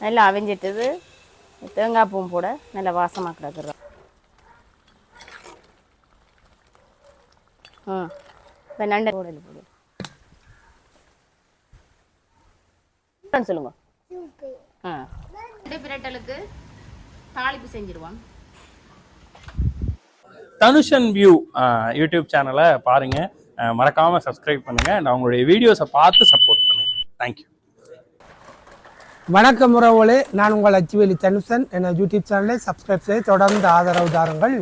நல்லா அவிஞ்சிட்டது. தேங்காய் பூவும் போட நல்லா வாசமாக கிடக்குறோம் ம் இப்போ நண்டை போடல போடு. சொல்லுங்க. ஆ. பிரட்டலுக்கு தாளிப்பு செஞ்சிருவான் தனுஷன் வியூ யூடியூப் சேனலை பாருங்க. அஹ், மறக்காம சப்ஸ்கிரைப் பண்ணுங்க. and அவங்களுடைய வீடியோஸை பார்த்து சப்போர்ட் பண்ணுங்க. தேங்க்யூ வணக்கம் உறவுகளே. நான் உங்கள் அச்சுவேலி தனுசன். என யூடியூப் சேனலை சப்ஸ்கிரைப் செய்ய தொடர்ந்து ஆதரவு தாருங்கள்.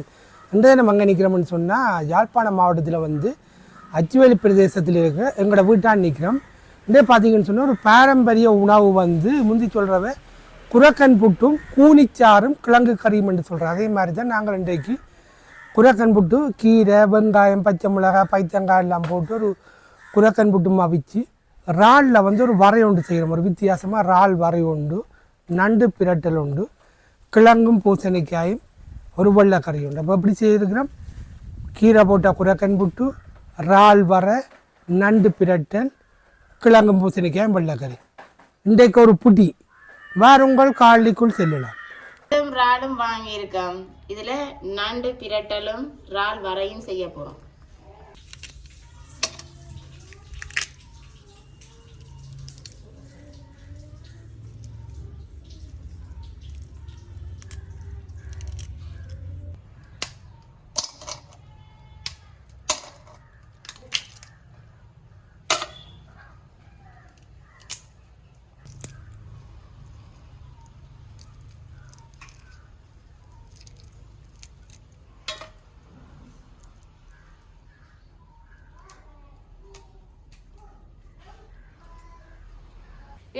இன்றைய நம்ம அங்கே நிற்கிறோம்னு சொன்னால் யாழ்ப்பாணம் மாவட்டத்தில் வந்து அச்சுவேலி பிரதேசத்தில் இருக்கிற எங்களோட வீட்டான் நிற்கிறோம் இன்றைய பார்த்தீங்கன்னு சொன்னால் ஒரு பாரம்பரிய உணவு வந்து முந்தி சொல்கிறவ குரக்கன் புட்டும் கூனிச்சாரும் கிழங்கு கறியும் என்று சொல்கிறோம் அதே மாதிரி தான் நாங்கள் இன்றைக்கு குரக்கன் புட்டு கீரை வெங்காயம் பச்சை மிளகாய் பைத்தங்காய் எல்லாம் போட்டு ஒரு குரக்கன் புட்டும் அவிச்சு இறாலில் வந்து ஒரு வரை உண்டு செய்கிறோம் ஒரு வித்தியாசமாக இறால் வரை உண்டு நண்டு பிரட்டல் உண்டு கிழங்கும் பூசணிக்காயும் ஒரு வெள்ளைக்கறி உண்டு. அப்போ எப்படி செய்திருக்கிறோம்? கீரை போட்ட குரக்கன் புட்டு இறால் வரை நண்டு பிரட்டல் கிழங்கும் பூசணிக்காயும் வெள்ளைக்கறி. இன்றைக்கு ஒரு புட்டி. வாருங்கள் காலிக்குள் செல்லலாம் நண்டும் இறாலும் வாங்கியிருக்கோம். இதில் நண்டு பிரட்டலும் இறால் வரையும் செய்ய போகிறோம்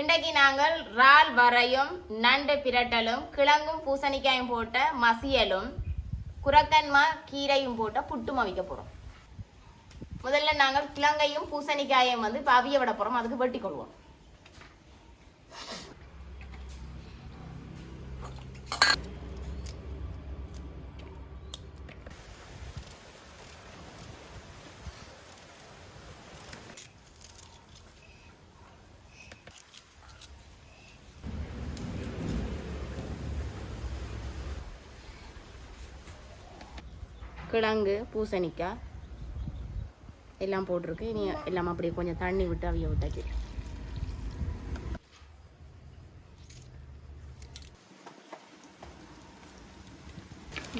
இன்றைக்கு நாங்கள் இறால் வரையும் நண்டு பிரட்டலும் கிழங்கும் பூசணிக்காயும் போட்ட மசியலும் குரக்கன்மா கீரையும் போட்ட புட்டும் அவிக்க போகிறோம் முதல்ல நாங்கள் கிழங்கையும் பூசணிக்காயும் வந்து இப்போ அவிய விட போகிறோம் அதுக்கு வெட்டி கொள்வோம். கிழங்கு பூசணிக்காய் எல்லாம் போட்டிருக்கு. இனி எல்லாம் அப்படியே கொஞ்சம் தண்ணி விட்டு அவிய விட்டாச்சு.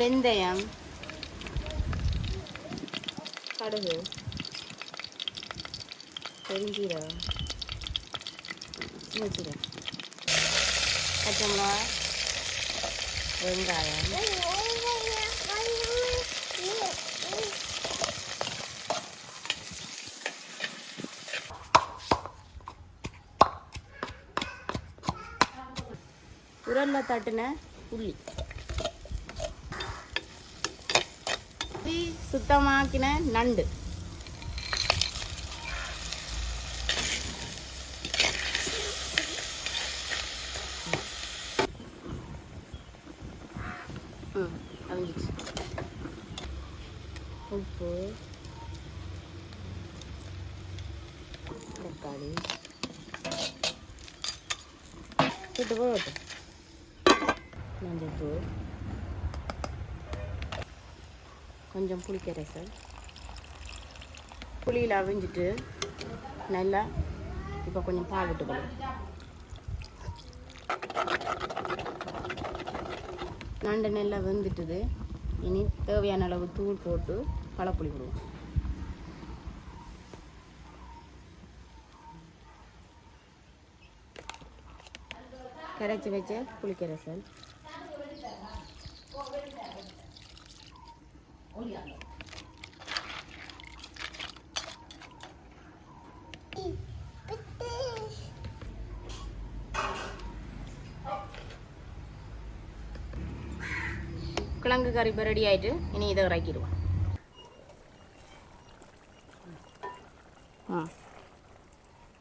வெந்தயம் கடுகு பெருஞ்சீரகம் சின்னச்சீரகம் பச்சை மிளகா வெங்காயம். உரல்ல தட்டின உள்ளி சுத்தமாக்கின நண்டு. உப்பு. தக்காளி. போட்டு. மஞ்சள்தூள் கொஞ்சம் புளிக்கரைசல் புளியில் அவிஞ்சிட்டு நல்லா இப்போ கொஞ்சம் பால் விட்டுக்கணும். நண்டு நல்லா வெந்துட்டுது. இனி தேவையான அளவு தூள் போட்டு பழப்புளி விடுவோம் கரைச்சி வச்ச புளிக்கரைசல் கிழங்கு கறி இப்போ ரெடி ஆயிட்டு இனி இதை இறக்கிடுவோம்.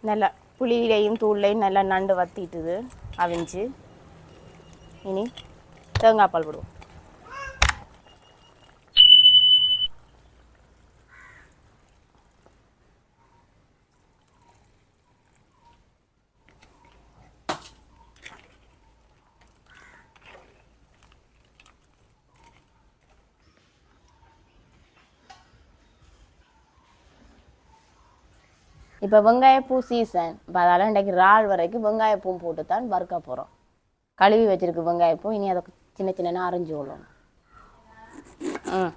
நல்லா புளியிலையும் தூள்லையும் நல்லா நண்டு வத்திட்டுது. அவிஞ்சு. இனி தேங்காய் பால் விடுவோம் இப்போ வெங்காயப்பூ சீசன் இப்போ அதால் இன்றைக்கு இறால் வரைக்கும் வெங்காயப்பூ போட்டு தான் வறுக்க போகிறோம் கழுவி வச்சுருக்கு வெங்காயப்பூ இனி அதை சின்ன சின்ன அரைஞ்சி விடணும் ம்.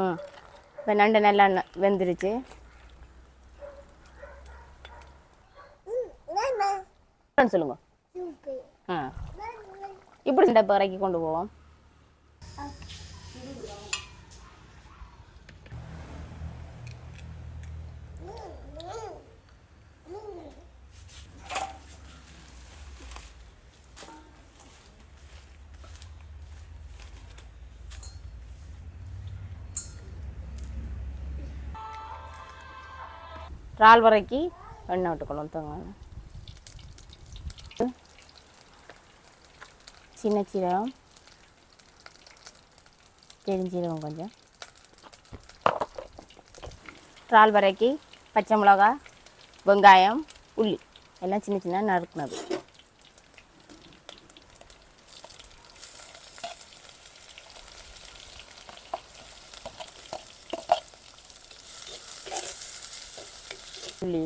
ம் இப்போ நண்டு நல்லா வெந்துருச்சு. சொல்லுங்க. ஆ. இப்படி இந்த பிறக்கி கொண்டு போவோம். இறால் வரைக்கு எண்ணெய் விட்டுக்கணும் தங்க சின்ன சீரகம் பெருஞ்சீரகம் கொஞ்சம். இறால் வரைக்கு பச்சை மிளகா வெங்காயம் உள்ளி எல்லாம் சின்ன சின்ன நறுக்குனது உள்ளி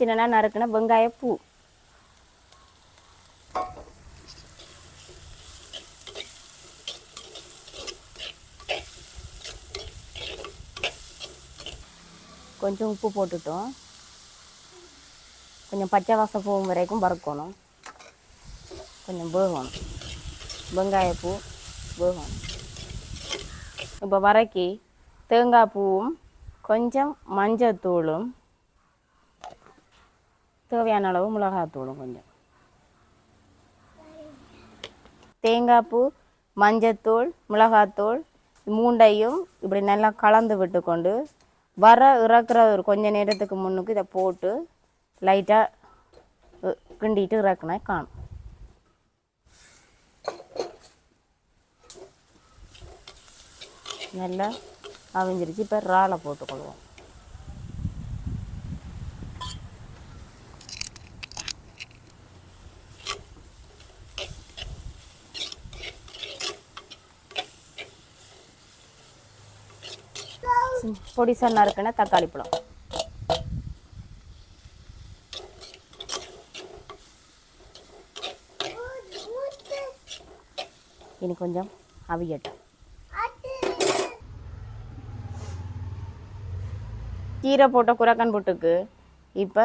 சின்ன சின்னனா நறுக்குன வெங்காய பூ. கொஞ்சம் உப்பு போட்டுட்டோம். கொஞ்சம் பச்சை வாசம் போகும் வரைக்கும் வறுக்கணும் கொஞ்சம் வேகணும். வெங்காயப்பூ வேகணும். இப்போ வரைக்கி தேங்காய் பூவும் கொஞ்சம் மஞ்சள் தூளும் தேவையான அளவு மிளகாத்தூளும் கொஞ்சம். தேங்காய்ப்பூ மஞ்சத்தூள் மிளகாத்தூள் மூண்டையும் இப்படி நல்லா கலந்து விட்டுக்கொண்டு வர இறக்குற ஒரு கொஞ்ச நேரத்துக்கு முன்னுக்கு இதை போட்டு லைட்டாக கிண்டிட்டு இறக்குனா காணும். நல்லா அவிஞ்சிருச்சு. இப்போ இறாலை போட்டுக்கொள்வோம். பொடிசா நறுக்குன தக்காளி பழம். இனி கொஞ்சம் அவியட்டும். கீரை போட்ட குரக்கன் புட்டுக்கு இப்போ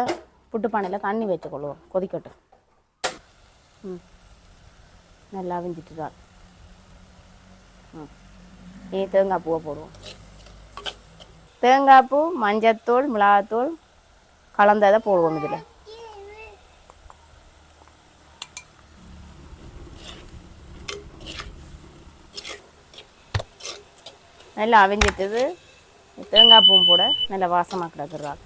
புட்டு பானையில் தண்ணி வச்சுக்கொள்வோம் கொதிக்கட்டும். ம். நல்லா அவிஞ்சிட்டு தான் ம். இனி தேங்காய் பூவை போடுவோம். தேங்காய் பூ மஞ்சத்தூள் மிளகாத்தூள் கலந்ததை போடுவோம் இதில். நல்லா அவிஞ்சிட்டது. தேங்காய் பூவும் போட நல்லா வாசமாக கிடக்குறாங்க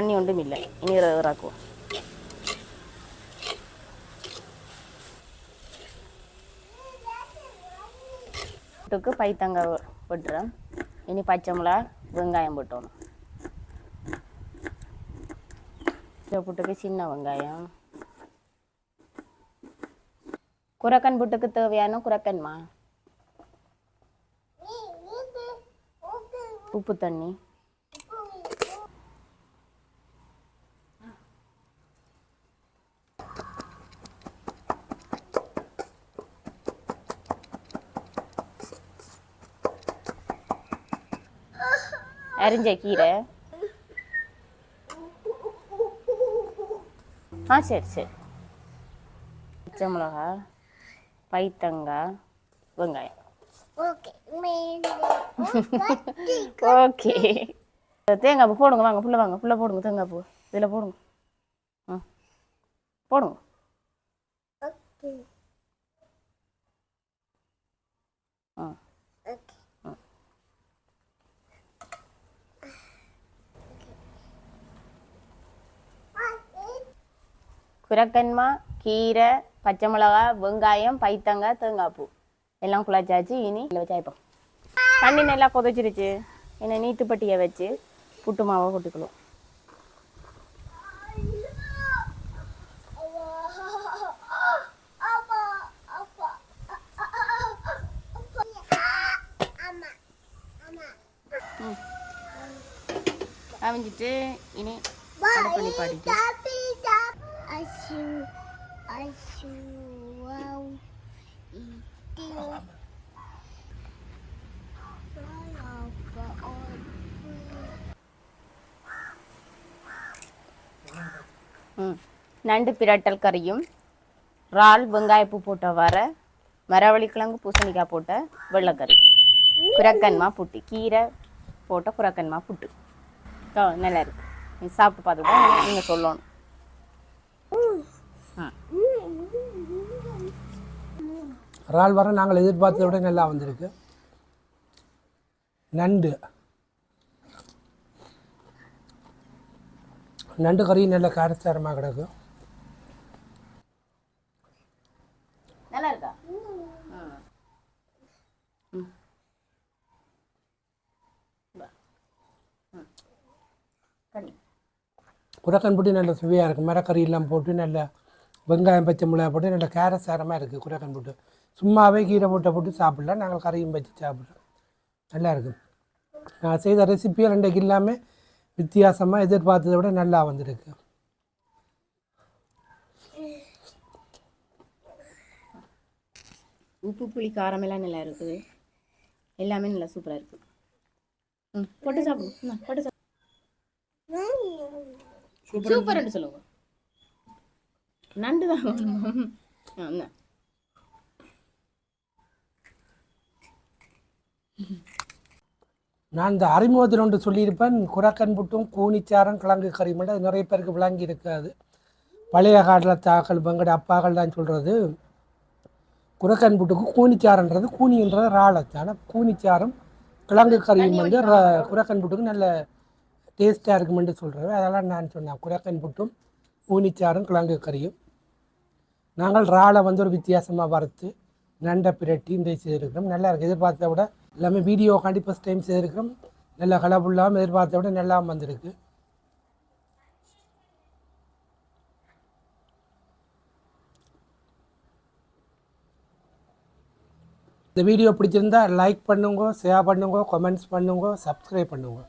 தண்ணி ஒன்றும் இல்லை. இனி இறக்குவோம். புட்டுக்கு பைத்தங்காய் வெட்டுறேன் இனி பச்சை மிளகா வெங்காயம் போட்டோணும் இந்த புட்டுக்கு சின்ன வெங்காயம். குரக்கன் புட்டுக்கு தேவையான குரக்கன்மா? உப்பு தண்ணி. அரிஞ்ச கீரை. ஆ சரி சரி. பச்சை மிளகா பைத்தங்காய் வெங்காயம். ஓகே தேங்காய் பூ போடுங்க வாங்க புள்ள வாங்க புள்ள போடுங்க தேங்காய் பூ. இதில் போடுங்க. ம் போடுங்க. ஆ. குரக்கன்மா கீரை பச்சை மிளகா வெங்காயம் பைத்தங்காய் தேங்காய் பூ எல்லாம் குழச்சாச்சு இனி இல்லை வச்சு ஆயிப்போம் தண்ணி நல்லா கொதிச்சிருச்சு. என்ன நீத்துப்பட்டியை வச்சு புட்டு மாவை கொட்டிக்கலாம் அவிஞ்சிட்டு இனி அடுப்பு நண்டு பிரட்டல் கறியும் இறால் வெங்காயப்பூ போட்ட வர மரவள்ளிக்கிழங்கு பூசணிக்காய் போட்ட வெள்ளைக்கறி. குரக்கன்மா புட்டு கீரை போட்ட குரக்கன்மா புட்டு. நல்லா இருக்கு. நீ சாப்பிட்டு பார்த்துட்டு நீங்கள் சொல்லணும். இறால் வர நாங்கள் எதிர்பார்த்ததை விட நல்லா வந்திருக்கு. நண்டு. நண்டு கறி நல்ல காரசாரமாக கிடக்கும் நல்லா இருக்கா கண்ணி குரக்கன் புட்டி நல்ல சுவையாக இருக்குது மரக்கறி எல்லாம் போட்டு நல்ல வெங்காயம் பச்சை மிளகாய் போட்டு நல்ல காரசாரமாக இருக்குது குரக்கன் புட்டு. சும்மாவே கீரை போட்ட போட்டு சாப்பிடலாம். நாங்கள் கறியும் வச்சு சாப்பிட்றோம். நல்லா இருக்கு நான் செய்த ரெசிபியும் ரெண்டைக்கு எல்லாமே வித்தியாசமாக எதிர்பார்த்ததை விட நல்லா வந்திருக்கு. உப்பு புளி காரம் எல்லாம் நல்லா இருக்குது. எல்லாமே நல்லா சூப்பராக இருக்குது ம் போட்டு சாப்பிடு. ம், போட்டு சாப்பிடு. சூப்பர்னு சொல்லுங்க. நண்டு தான். நான் இந்த அறிமுகத்தில் ஒன்று சொல்லியிருப்பேன். குரக்கன் புட்டும் கூனிச்சாரம் கிழங்கு கறி மட்டும் அது நிறைய பேருக்கு விளங்கி இருக்காது. பழைய காட்டில் தாக்கள் பங்கட அப்பாக்கள் தான் சொல்கிறது குரக்கன் புட்டுக்கு கூனிச்சாரன்றது கூனின்றது ராளத்து ஆனால் கூனிச்சாரம் கிழங்கு கறியும் வந்து ர- குரக்கன் புட்டுக்கு நல்ல டேஸ்ட்டாக இருக்குமென்று சொல்கிறது அதெல்லாம் நான் சொன்னேன். குரக்கன் புட்டும் கூனிச்சாரும் கிழங்கு கறியும். நாங்கள் ராலை வந்து ஒரு வித்தியாசமாக வறுத்து நண்டை பிரட்டி இந்த செய்திருக்கிறோம். நல்லா இருக்குது எதிர்பார்த்த விட எல்லாமே வீடியோ காண்டி ஃபஸ்ட் டைம் செய்திருக்கிறோம். நல்லா கலபுல்லாமல் எதிர்பார்த்த விட நல்லா வந்திருக்கு. இந்த வீடியோ பிடிச்சிருந்தா லைக் பண்ணுங்க ஷேர் பண்ணுங்க கமெண்ட்ஸ் பண்ணுங்க சப்ஸ்கிரைப் பண்ணுங்க.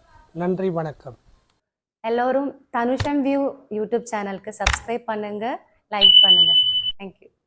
நன்றி வணக்கம். எல்லோரும் தனுஷம் வியூ யூடியூப் சேனலுக்கு சப்ஸ்கிரைப் பண்ணுங்க லைக் பண்ணுங்கள் பண்ணுங்க தேங்க்யூ